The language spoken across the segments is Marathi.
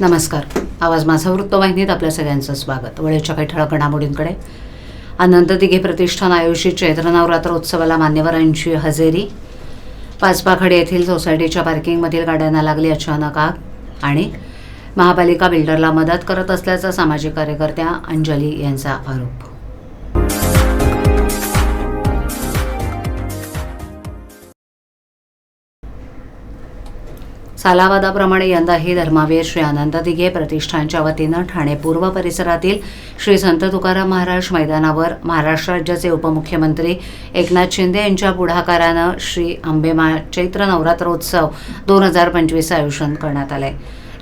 नमस्कार. आवाज माझा वृत्तवाहिनीत आपल्या सगळ्यांचं स्वागत. वेळेच्या काही ठळक घडामोडींकडे. अनंत दिघे प्रतिष्ठान आयोजित चैत्र नवरात्र उत्सवाला मान्यवरांची हजेरी. पाचपाखडे येथील सोसायटीच्या पार्किंगमधील गाड्यांना लागली अचानक आग आणि महापालिका बिल्डरला मदत करत असल्याचा सामाजिक कार्यकर्त्या अंजली यांचा आरोप. सालावादाप्रमाणे यंदाही धर्मावीर श्री अनंत दिघे प्रतिष्ठानच्या वतीनं ठाणे पूर्व परिसरातील श्री संत तुकाराम महाराज मैदानावर महाराष्ट्र राज्याचे उपमुख्यमंत्री एकनाथ शिंदे यांच्या पुढाकारानं श्री आंबेमा चैत्र नवरात्रोत्सव दोन हजार पंचवीस आयोजन करण्यात आलंय.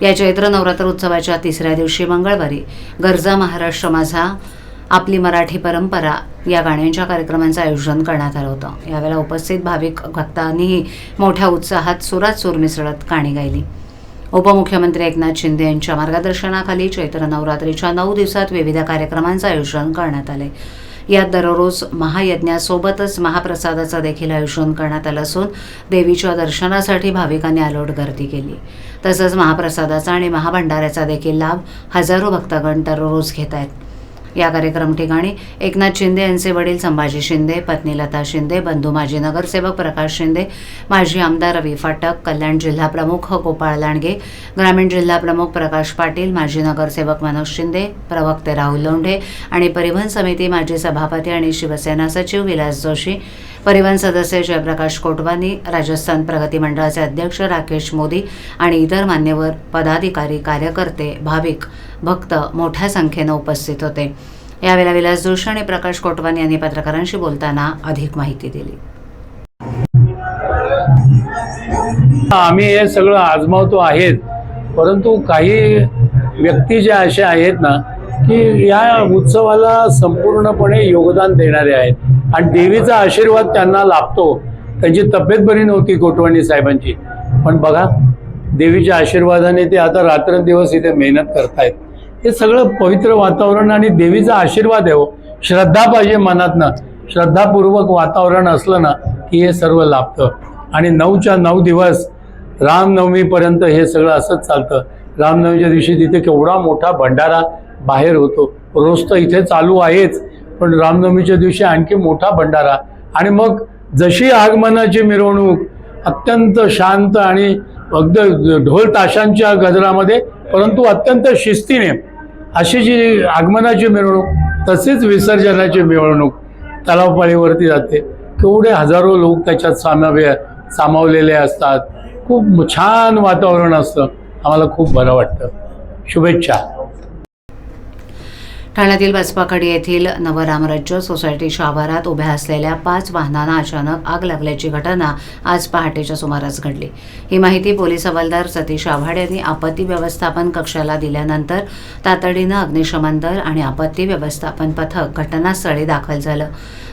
या चैत्र नवरात्र उत्सवाच्या तिसऱ्या दिवशी मंगळवारी गरजा महाराष्ट्र माझा आपली मराठी परंपरा या गाण्यांच्या कार्यक्रमांचं आयोजन करण्यात आलं होतं. यावेळेला उपस्थित भाविक भक्तांनीही मोठ्या उत्साहात सुरात सूर मिसळत गाणी गायली. उपमुख्यमंत्री एकनाथ शिंदे यांच्या मार्गदर्शनाखाली चैत्र नवरात्रीच्या नऊ दिवसात विविध कार्यक्रमांचं आयोजन करण्यात आले. यात दररोज महायज्ञासोबतच महाप्रसादाचं देखील आयोजन करण्यात आलं असून देवीच्या दर्शनासाठी भाविकांनी अलोट गर्दी केली. तसंच महाप्रसादाचा आणि महाभंडाऱ्याचा देखील लाभ हजारो भक्तगण दररोज घेत आहेत या कार्यक्रम ठिकाणी एकनाथ शिंदे यांचे वडील संभाजी शिंदे पत्नी लता शिंदे बंधू माजी नगरसेवक प्रकाश शिंदे माजी आमदार रवी फाटक कल्याण जिल्हा प्रमुख गोपाळ लांडगे ग्रामीण जिल्हा प्रमुख प्रकाश पाटील माजी नगरसेवक मनोज शिंदे प्रवक्ते राहुल लोंढे आणि परिवहन समिती माजी सभापती आणि शिवसेना सचिव विलास जोशी परिवहन सदस्य जयप्रकाश कोटवानी राजस्थान प्रगती मंडळाचे अध्यक्ष राकेश मोदी आणि इतर मान्यवर पदाधिकारी कार्यकर्ते भाविक भक्त मोठ्या संख्येनं उपस्थित होते. यावेळेला विलास जोशी आणि प्रकाश कोटवानी यांनी पत्रकारांशी बोलताना अधिक माहिती दिली. आम्ही हे सगळं आजमावतो आहेत परंतु काही व्यक्ती ज्या अशा आहेत ना की या उत्सवाला संपूर्णपणे योगदान देणारे आहेत. आणि देवीचा आशीर्वाद त्यांना लाभतो. त्यांची तब्येत बरी नव्हती कोटवाणी साहेबांची. पण बघा देवीच्या आशीर्वादाने ते आता रात्रंदिवस इथे मेहनत करतायत. हे सगळं पवित्र वातावरण आणि देवीचा आशीर्वाद आहे हो. श्रद्धा पाहिजे मनातनं. श्रद्धापूर्वक वातावरण असलं ना की हे सर्व लाभतं. आणि नऊच्या नऊ दिवस रामनवमीपर्यंत हे सगळं असंच चालतं. रामनवमीच्या दिवशी तिथे केवढा मोठा भंडारा बाहेर होतो. रोज तर इथे चालू आहेच पण रामनवमीच्या दिवशी आणखी मोठा भंडारा. आणि मग जशी आगमनाची मिरवणूक अत्यंत शांत आणि अगदी ढोल ताशांच्या गजरामध्ये परंतु अत्यंत शिस्तीने अशी जी आगमनाची मिरवणूक तशीच विसर्जनाची मिरवणूक तलावपाळीवरती जाते. केवढे हजारो लोक त्याच्यात सामावे सामावलेले असतात. खूप छान वातावरण असतं. आम्हाला खूप बरं वाटतं. शुभेच्छा. ठाण्यातील बसपाखडी येथील नवरामराज्य सोसायटीच्या आवारात उभ्या असलेल्या पाच वाहनांना अचानक आग लागल्याची घटना आज पहाटेच्या सुमारास घडली. ही माहिती पोलीस हवालदार सतीश आव्हाड यांनी आपत्ती व्यवस्थापन कक्षाला दिल्यानंतर तातडीनं अग्निशमन दल आणि आपत्ती व्यवस्थापन पथक घटनास्थळी दाखल झालं.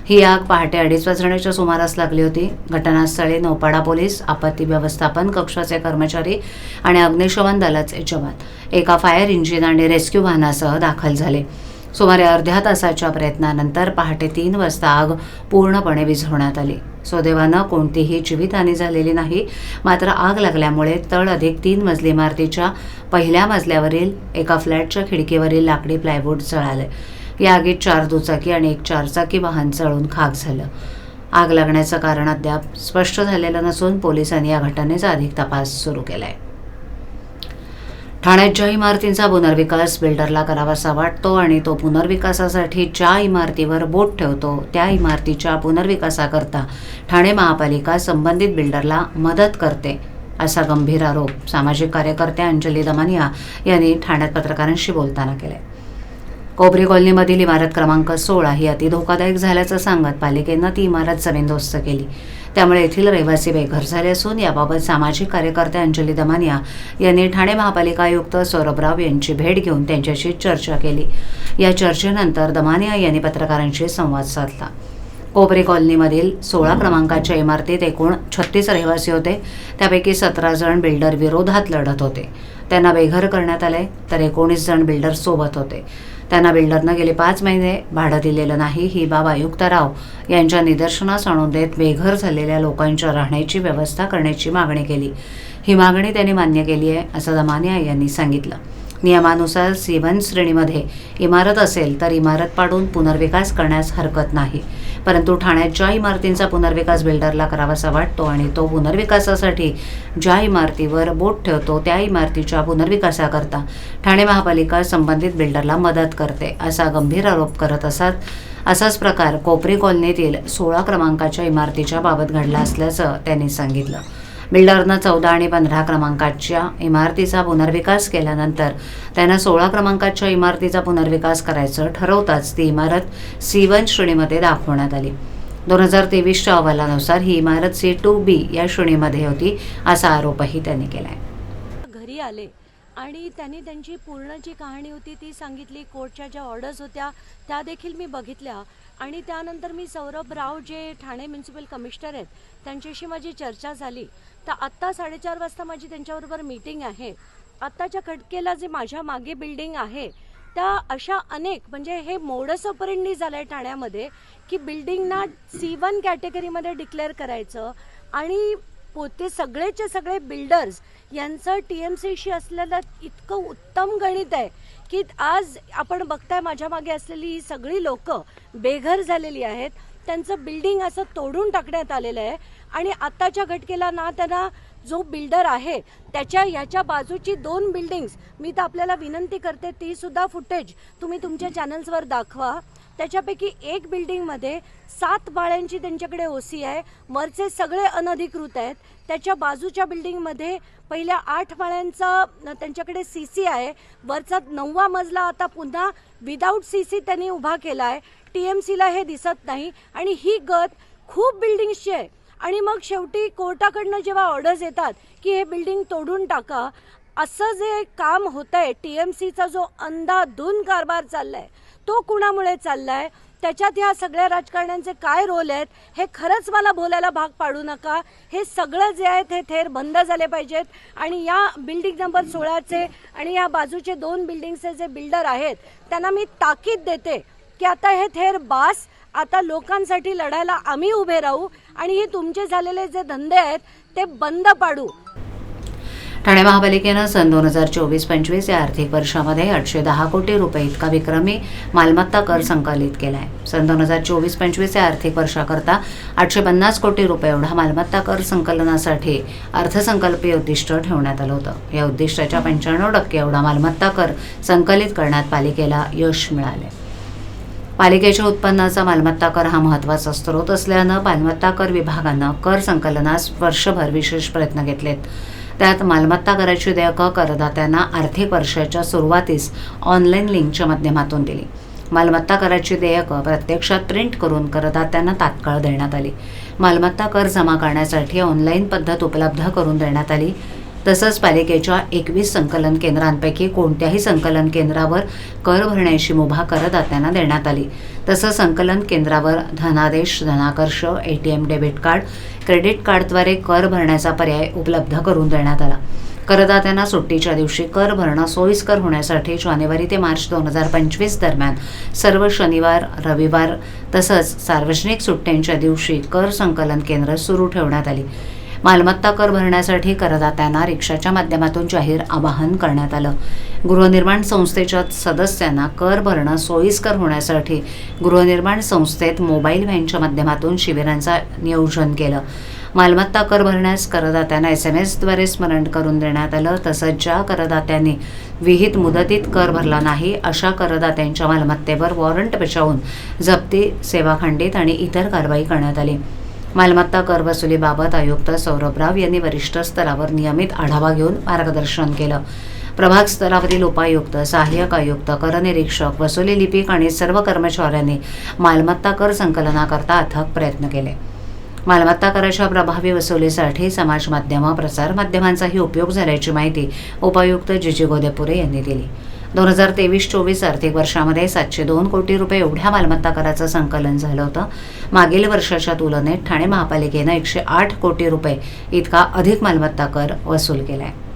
ही आग पहाटे अडीच वाजण्याच्या सुमारास लागली होती. घटनास्थळी नौपाडा पोलीस आपत्ती व्यवस्थापन कक्षाचे कर्मचारी आणि अग्निशमन दलाचे जवान एका फायर इंजिन आणि रेस्क्यू वाहनासह दाखल झाले. सुमारे अर्ध्या तासाच्या प्रयत्नानंतर पहाटे तीन वाजता आग पूर्णपणे विझवण्यात आली. सुदैवानं कोणतीही जीवितहानी झालेली नाही मात्र आग लागल्यामुळे तळ अधिक तीन मजली इमारतीच्या पहिल्या मजल्यावरील एका फ्लॅटच्या खिडकीवरील लाकडी प्लायवूड जळाले. या आगीत चार दुचाकी आणि एक चारचाकी वाहन जळून खाक झालं. आग लागण्याचं कारण अद्याप स्पष्ट झालेलं नसून पोलिसांनी या घटनेचा अधिक तपास सुरू केला आहे ठाण्यात ज्या इमारतींचा पुनर्विकास बिल्डरला करावासा वाटतो आणि तो पुनर्विकासासाठी ज्या इमारतीवर बोट ठेवतो त्या इमारतीच्या पुनर्विकासाकरता ठाणे महापालिका संबंधित बिल्डरला मदत करते असा गंभीर आरोप सामाजिक कार्यकर्त्या अंजली दमानिया यांनी ठाण्यात पत्रकारांशी बोलताना केलाय. कोबरी कॉलनीमधील इमारत क्रमांक सोळा ही अति धोकादायक झाल्याचं सांगत पालिकेनं ती इमारत जमीनदोस्त केली. त्यामुळे येथील रहिवासी बेघर झाले असून याबाबत सामाजिक कार्यकर्ते अंजली दमानिया यांनी ठाणे महापालिका आयुक्त सौरभराव यांची भेट घेऊन त्यांच्याशी चर्चा केली. या चर्चेनंतर दमानिया यांनी पत्रकारांशी संवाद साधला. कोपरी कॉलनीमधील सोळा क्रमांकाच्या इमारतीत एकूण छत्तीस रहिवासी होते. त्यापैकी सतरा जण बिल्डर विरोधात लढत होते. त्यांना बेघर करण्यात आले तर एकोणीस जण बिल्डर सोबत होते. त्यांना बिल्डरनं गेले पाच महिने भाडं दिलेलं नाही. ही बाब आयुक्त राव यांच्या निदर्शनास आणून देत बेघर झालेल्या लोकांच्या राहण्याची व्यवस्था करण्याची मागणी केली. ही मागणी त्यांनी मान्य केली आहे असं दमानिया यांनी सांगितलं. नियमानुसार सी वन श्रेणीमध्ये इमारत असेल तर इमारत पाडून पुनर्विकास करण्यास हरकत नाही. परंतु ठाण्याच्या इमारतींचा पुनर्विकास बिल्डरला करावासा वाटतो आणि तो पुनर्विकासासाठी ज्या इमारतीवर बोट ठेवतो त्या इमारतीच्या पुनर्विकासाकरता ठाणे महापालिका संबंधित बिल्डरला मदत करते असा गंभीर आरोप करत असत. असाच प्रकार कोपरी कॉलनीतील सोळा क्रमांकाच्या इमारतीच्या बाबत घडला असल्याचं त्यांनी सांगितलं. बिल्डरनं चौदा आणि पंधरा क्रमांकाच्या इमारतीचा पुनर्विकास केल्यानंतर त्यानं सोळा क्रमांकाच्या इमारतीचा पुनर्विकास करायचं ठरवताच ती इमारत सी वन श्रेणीमध्ये दाखवण्यात आली. दोन हजार तेवीसच्या अहवालानुसार ही इमारत सी टू बी या श्रेणीमध्ये होती असा आरोपही त्यांनी केला आहे घरी आले आणि त्यांनी त्यांची पूर्ण जी कहाणी होती ती सांगितली. कोर्टच्या ज्या ऑर्डर्स होत्या त्या देखील मी बघितल्या. आणि त्यानंतर मी सौरभ राव जे ठाणे म्युन्सिपल कमिशनर आहेत त्यांच्याशी माझी चर्चा झाली. तर आत्ता साडेचार वाजता माझी त्यांच्याबरोबर मीटिंग आहे. आत्ताच्या खटकेला जे माझ्या मागे बिल्डिंग आहे त्या अशा अनेक म्हणजे हे मोडस ऑपरेंडनी झालं आहे ठाण्यामध्ये की बिल्डिंगना सी वन कॅटेगरीमध्ये डिक्लेअर करायचं आणि पोते सगळेचे सगळे बिल्डर्स यांचं टी एम सीशी असलेलं इतकं उत्तम गणित आहे की आज आपण बघताय माझ्या मागे असलेली ही सगळी लोक बेघर झालेली आहेत. त्यांचं बिल्डिंग असं तोडून टाकण्यात आलेलं आहे. आणि आत्ताच्या घटकेला ना त्यांना जो बिल्डर आहे त्याच्या ह्याच्या बाजूची दोन बिल्डिंग्स मी तर आपल्याला विनंती करते ती सुद्धा फुटेज तुम्ही तुमच्या चॅनल्सवर दाखवा. त्याच्यापैकी एक बिल्डिंगमध्ये सात बाळ्यांची त्यांच्याकडे ओसी आहे. वरचे सगळे अनधिकृत आहेत. त्याच्या बाजूच्या बिल्डिंगमध्ये पहिल्या आठ माळ्यांचा त्यांच्याकडे सी सी आहे. वरचा नववा मजला आता पुन्हा विदाऊट सी सी त्यांनी उभा केला आहे. टी एम सीला हे दिसत नाही. आणि ही गत खूप बिल्डिंग्सची आहे. आणि मग शेवटी कोर्टाकडनं जेव्हा ऑर्डर्स येतात की हे बिल्डिंग तोडून टाका असं जे काम होत आहे टी एम सीचा जो अंधाधुन कारभार चाललाय तो कुणामुळे चाललाय? त्याच्यात ह्या सगळ्या राजकारण्यांचे काय रोल आहेत? हे खरंच मला बोलायला भाग पाडू नका. हे सगळं जे आहेत हे थेर बंद झाले पाहिजेत. आणि या बिल्डिंग नंबर सोळाचे आणि या बाजूचे दोन बिल्डिंगचे जे बिल्डर आहेत त्यांना मी ताकीद देते की आता हे थेर बास आता लोकांसाठी लढायला आम्ही उभे राहू आणि हे तुमचे झालेले जे धंदे आहेत ते बंद पाडू. ठाणे महापालिकेनं सन दोन हजार चोवीस पंचवीस या आर्थिक वर्षामध्ये आठशे दहा कोटी रुपये इतका विक्रमी मालमत्ता कर संकलित केला आहे सन दोन हजार चोवीस पंचवीस या आर्थिक वर्षाकरता आठशे पन्नास कोटी रुपये एवढा मालमत्ता कर संकलनासाठी अर्थसंकल्पीय उद्दिष्ट ठेवण्यात आलं होतं. या उद्दिष्टाच्या पंच्याण्णव टक्के एवढा मालमत्ता कर संकलित करण्यात पालिकेला यश मिळाले पालिकेच्या उत्पन्नाचा मालमत्ता कर हा महत्त्वाचा स्रोत असल्यानं मालमत्ता कर विभागानं कर संकलनास वर्षभर विशेष प्रयत्न घेतलेत. त्यात मालमत्ता कराची देयकं करदात्यांना आर्थिक वर्षाच्या सुरुवातीस ऑनलाईन लिंकच्या माध्यमातून दिली. मालमत्ता कराची देयकं प्रत्यक्षात प्रिंट करून करदात्यांना तात्काळ देण्यात आली. मालमत्ता कर जमा करण्यासाठी ऑनलाईन पद्धत उपलब्ध करून देण्यात आली. तसंच पालिकेच्या एकवीस संकलन केंद्रांपैकी कोणत्याही संकलन केंद्रावर कर भरण्याची मुभा करदात्यांना देण्यात आली. तसंच संकलन केंद्रावर धनादेश धनाकर्ष A T M debit card credit कार्डद्वारे कर भरण्याचा पर्याय उपलब्ध करून देण्यात आला. करदात्यांना सुट्टीच्या दिवशी कर भरणं सोयीस्कर होण्यासाठी जानेवारी ते मार्च दोन हजार पंचवीस दरम्यान सर्व शनिवार रविवार तसंच सार्वजनिक सुट्ट्यांच्या दिवशी कर संकलन केंद्र सुरू ठेवण्यात आली. मालमत्ता कर भरण्यासाठी करदात्यांना रिक्षाच्या माध्यमातून जाहीर आवाहन करण्यात आलं. गृहनिर्माण संस्थेच्या सदस्यांना कर भरणं सोयीस्कर होण्यासाठी गृहनिर्माण संस्थेत मोबाईल व्हॅनच्या माध्यमातून शिबिरांचं नियोजन केलं. मालमत्ता कर भरण्यास करदात्यांना एस एम एसद्वारे स्मरण करून देण्यात आलं तसंच ज्या करदात्यांनी विहित मुदतीत कर भरला नाही अशा करदात्यांच्या मालमत्तेवर वॉरंट बजावून जप्ती सेवा खंडित आणि इतर कारवाई करण्यात आली. मालमत्ता कर वसुलीबाबत आयुक्त सौरभ राव यांनी वरिष्ठ स्तरावर नियमित आढावा घेऊन मार्गदर्शन केलं. प्रभाग स्तरावरील उपायुक्त सहाय्यक आयुक्त करनिरीक्षक वसुली लिपिक आणि सर्व कर्मचाऱ्यांनी मालमत्ता कर संकलनाकरता अथक प्रयत्न केले. मालमत्ता कराच्या प्रभावी वसुलीसाठी समाज प्रसार माध्यमांचाही उपयोग झाल्याची माहिती उपायुक्त जिजी गोदेपुरे यांनी दिली. दोन हजार तेवीस चोवीस आर्थिक वर्षामध्ये सातशे दोन कोटी रुपये एवढ्या मालमत्ता कराचं संकलन झालं होतं. मागील वर्षाच्या तुलनेत ठाणे महापालिकेनं एकशे आठ कोटी रुपये इतका अधिक मालमत्ता कर वसूल केला आहे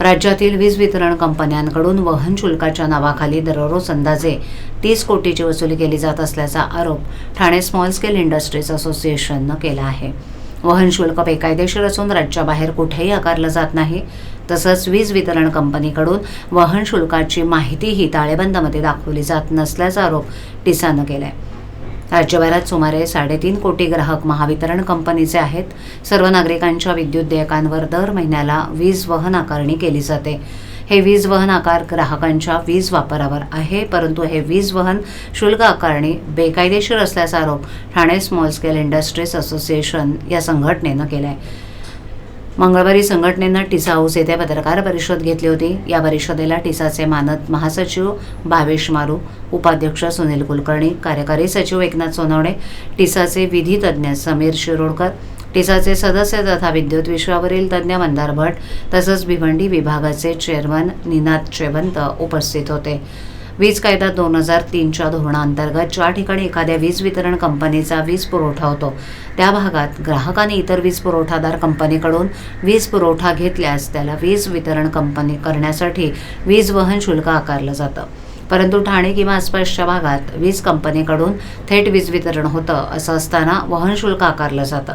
राज्यातील वीज वितरण कंपन्यांकडून वहन शुल्काच्या नावाखाली दररोज अंदाजे तीस कोटीची वसुली केली जात असल्याचा आरोप ठाणे स्मॉल स्केल इंडस्ट्रीज असोसिएशननं केला आहे. वाहन शुल्क बेकायदेशीर असून राज्याबाहेर कुठेही आकारलं जात नाही. तसंच वीज वितरण कंपनीकडून वाहन शुल्काची माहितीही ताळेबंदामध्ये दाखवली जात नसल्याचा आरोप टिसानं केलाय. राज्यभरात सुमारे साडेतीन कोटी ग्राहक महावितरण कंपनीचे आहेत. सर्व नागरिकांच्या विद्युत देयकांवर दर महिन्याला वीज वहन आकारणी केली जाते. हे वीज वहन आकार ग्राहकांच्या वीज वापरावर आहे परंतु हे वीज वहन शुल्क आकारणी बेकायदेशीर असल्याचा आरोप Thane small scale industries association या संघटनेनं केला आहे मंगळवारी संघटनेनं टिसा हाऊस येथे पत्रकार परिषद घेतली होती. या परिषदेला टिसाचे मानद महासचिव भावेश मारू उपाध्यक्ष सुनील कुलकर्णी कार्यकारी सचिव एकनाथ सोनवणे टिसाचे विधी तज्ज्ञ समीर शिरोडकर टिसाचे सदस्य तथा विद्युत विषयावरील तज्ज्ञ मंदार भट तसंच भिवंडी विभागाचे चेअरमन निनाद शेवंत उपस्थित होते. वीज कायदा दोन हजार तीनच्या धोरणाअंतर्गत ज्या ठिकाणी एखाद्या वीज वितरण कंपनीचा वीज पुरवठा होतो त्या भागात ग्राहकाने इतर वीज पुरवठादार कंपनीकडून वीज पुरवठा घेतल्यास त्याला वीज वितरण कंपनी करण्यासाठी वीज वहन शुल्क आकारलं जातं. परंतु ठाणे किंवा आसपासच्या भागात वीज कंपनीकडून थेट वीज वितरण होतं असं असताना वहन शुल्क आकारलं जातं.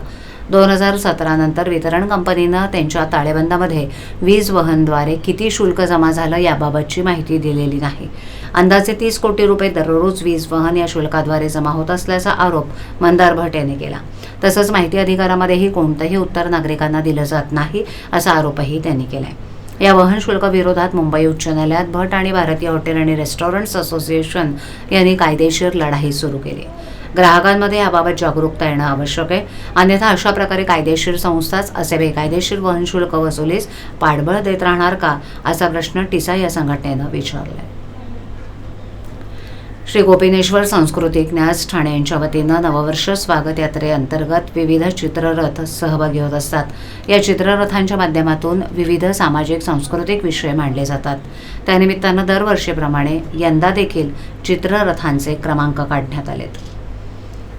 दोन हजार सतरानंतर वितरण कंपनीनं त्यांच्या ताळेबंदामध्ये वीज वहनद्वारे किती शुल्क जमा झालं याबाबतची माहिती दिलेली नाही. अंदाजे तीस कोटी रुपये दररोज वीज वहन या शुल्काद्वारे जमा होत असल्याचा आरोप मंदार भट यांनी केला. तसंच माहिती अधिकारामध्येही कोणतंही उत्तर नागरिकांना दिलं जात नाही असा आरोपही त्यांनी केलाय. या वहन शुल्क विरोधात मुंबई उच्च न्यायालयात भट आणि भारतीय हॉटेल आणि रेस्टॉरंट्स असोसिएशन यांनी कायदेशीर लढाई सुरू केली. ग्राहकांमध्ये याबाबत जागरूकता येणं आवश्यक आहे. अन्यथा अशा प्रकारे कायदेशीर संस्थाच असे बेकायदेशीर वहन शुल्क वसुलीस पाठबळ देत राहणार का असा प्रश्न टिसा या संघटनेनं विचारलाय. श्री गोपिनेश्वर सांस्कृतिक न्यास ठाणे यांच्या वतीनं नववर्ष स्वागत यात्रेअंतर्गत विविध चित्ररथ सहभागी होत असतात. या चित्ररथांच्या माध्यमातून विविध सामाजिक सांस्कृतिक विषय मांडले जातात. त्यानिमित्तानं दरवर्षीप्रमाणे यंदा देखील चित्ररथांचे क्रमांक काढण्यात आलेत.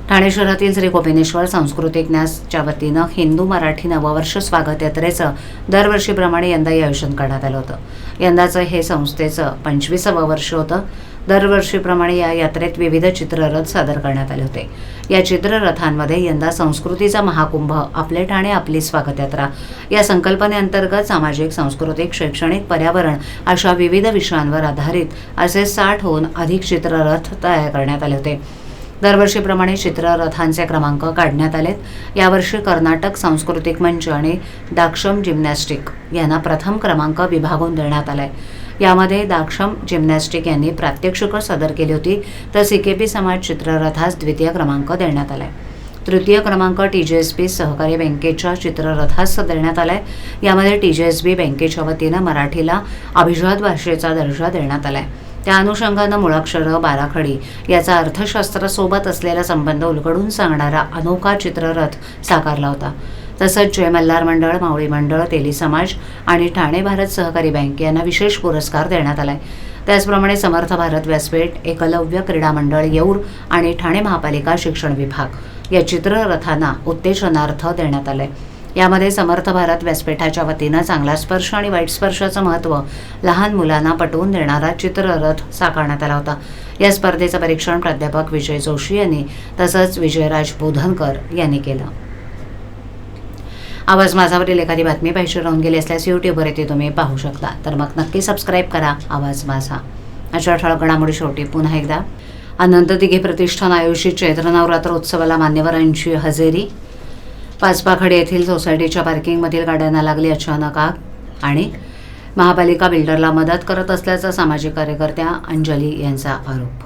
ठाणे शहरातील श्री गोपिनेश्वर सांस्कृतिक न्यासच्या वतीनं हिंदू मराठी नववर्ष स्वागत यात्रेचं दरवर्षीप्रमाणे यंदा आयोजन करण्यात आलं होतं. यंदाचं हे संस्थेचं पंचवीसावं वर्ष होतं. दरवर्षीप्रमाणे या यात्रेत विविध चित्ररथ सादर करण्यात आले होते. या चित्ररथांमध्ये यंदा संस्कृतीचा महाकुंभ आपले ठाणे आपली स्वागत यात्रा या संकल्पनेअंतर्गत सामाजिक सांस्कृतिक शैक्षणिक पर्यावरण अशा विविध विषयांवर आधारित असे साठहून अधिक चित्ररथ तयार करण्यात आले होते. दरवर्षीप्रमाणे चित्ररथांचे क्रमांक काढण्यात आलेत. यावर्षी कर्नाटक सांस्कृतिक मंच आणि दाक्षम जिम्नॅस्टिक यांना प्रथम क्रमांक विभागून देण्यात आलाय. यामध्ये दाक्षम जिम्नॅस्टिक यांनी प्रात्यक्षिकं सादर केली होती तर सीकेपी समाज चित्ररथास द्वितीय क्रमांक देण्यात आलाय. तृतीय क्रमांक टी जे एस बी सहकारी बँकेच्या चित्ररथास देण्यात आलाय. यामध्ये टी जी एस बी बँकेच्या वतीनं मराठीला अभिजात भाषेचा दर्जा देण्यात आलाय. त्या अनुषंगानं मुळाक्षरं बाराखडी याचा अर्थशास्त्रासोबत असलेला संबंध उलगडून सांगणारा अनोखा चित्ररथ साकारला होता. तसंच जय मल्हार मंडळ मावळी मंडळ तेली समाज आणि ठाणे भारत सहकारी बँक यांना विशेष पुरस्कार देण्यात आलाय. त्याचप्रमाणे समर्थ भारत व्यासपीठ एकलव्य क्रीडा मंडळ येऊर आणि ठाणे महापालिका शिक्षण विभाग या चित्ररथांना उत्तेजनार्थ देण्यात आलंय. यामध्ये समर्थ भारत व्यासपीठाच्या वतीनं चांगला स्पर्श आणि वाईट स्पर्शाचं महत्त्व लहान मुलांना पटवून देणारा चित्ररथ साकारण्यात आला होता. या स्पर्धेचं परीक्षण प्राध्यापक विजय जोशी यांनी तसंच विजयराज बोधनकर यांनी केलं. आवाज माझावरील एखादी बातमी पाहिजे राहून गेली असल्यास यूट्यूबवर येथे तुम्ही पाहू शकता. तर मग नक्की सबस्क्राईब करा आवाज माझा. अशा ठळक घडामोडी शेवटी पुन्हा एकदा. अनंत दिघे प्रतिष्ठान आयोजित चैत्र नवरात्र उत्सवाला मान्यवरांची हजेरी. पाचपाखडे येथील सोसायटीच्या पार्किंगमधील गाड्यांना लागली अचानक आग आणि महापालिका बिल्डरला मदत करत असल्याचा सामाजिक कार्यकर्त्या अंजली यांचा आरोप.